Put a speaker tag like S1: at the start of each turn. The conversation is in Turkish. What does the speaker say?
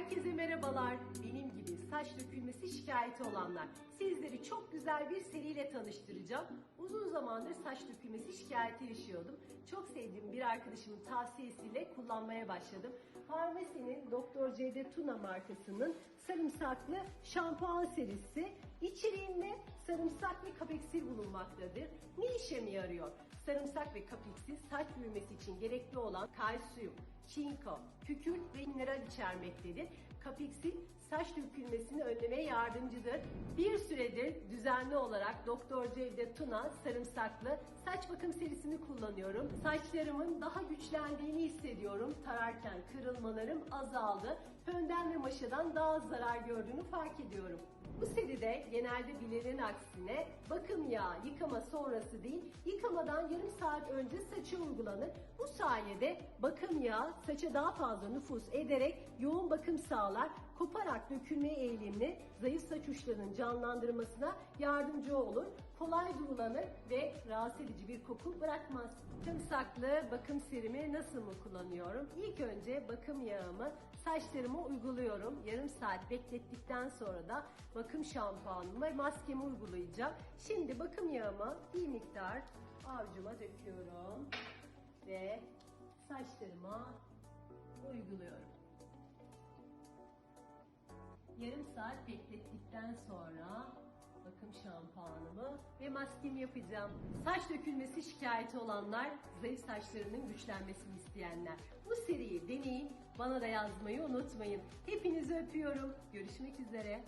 S1: Herkese merhabalar. Benim gibi saç dökülmesi şikayeti olanlar. Sizleri çok güzel bir seriyle tanıştıracağım. Uzun zamandır saç dökülmesi şikayeti yaşıyordum. Çok sevdiğim bir arkadaşımın tavsiyesiyle kullanmaya başladım. Farmasi'nin Doktor Cevdet Tuna markasının sarımsaklı şampuan serisi. İçeriğinde sarımsak ve kapeksil bulunmaktadır. Ne işe mi yarıyor? Sarımsak ve kapeksil saç büyümesi için gerekli olan kalsiyum, çinko, kükürt ve mineral içermektedir. Kapeksil saç dökülmesini önlemeye yardımcıdır. Bir süredir düzenli olarak Doktor Cevdet Tuna sarımsaklı saç bakım serisini kullanıyorum. Saçlarımın daha güçlendiğini hissediyorum. Tararken kırılmalarım azaldı. Fönden ve maşadan daha az zarar gördüğünü fark ediyorum. Bu seride genelde bilenin aksine bakım yağı yıkama sonrası değil, yıkamadan yarım saat önce saça uygulanır. Bu sayede bakım yağı saça daha fazla nüfus ederek yoğun bakım sağlar, koparak dökülme eğilimini zayıf saç uçlarının canlandırmasına yardımcı olur. Kolay durulanır ve rahatsız edici bir koku bırakmaz. Tımsaklı bakım serimi nasıl mı kullanıyorum? İlk önce bakım yağımı saçlarıma uyguluyorum. Yarım saat beklettikten sonra da bakım şampuanımı ve maskemi uygulayacağım. Şimdi bakım yağımı bir miktar avcuma döküyorum ve saçlarıma uyguluyorum. Yarım saat beklettikten sonra bakım şampuanımı ve maskemi yapacağım. Saç dökülmesi şikayeti olanlar, zayıf saçlarının güçlenmesini isteyenler. Bu seriyi deneyin, bana da yazmayı unutmayın. Hepinizi öpüyorum. Görüşmek üzere.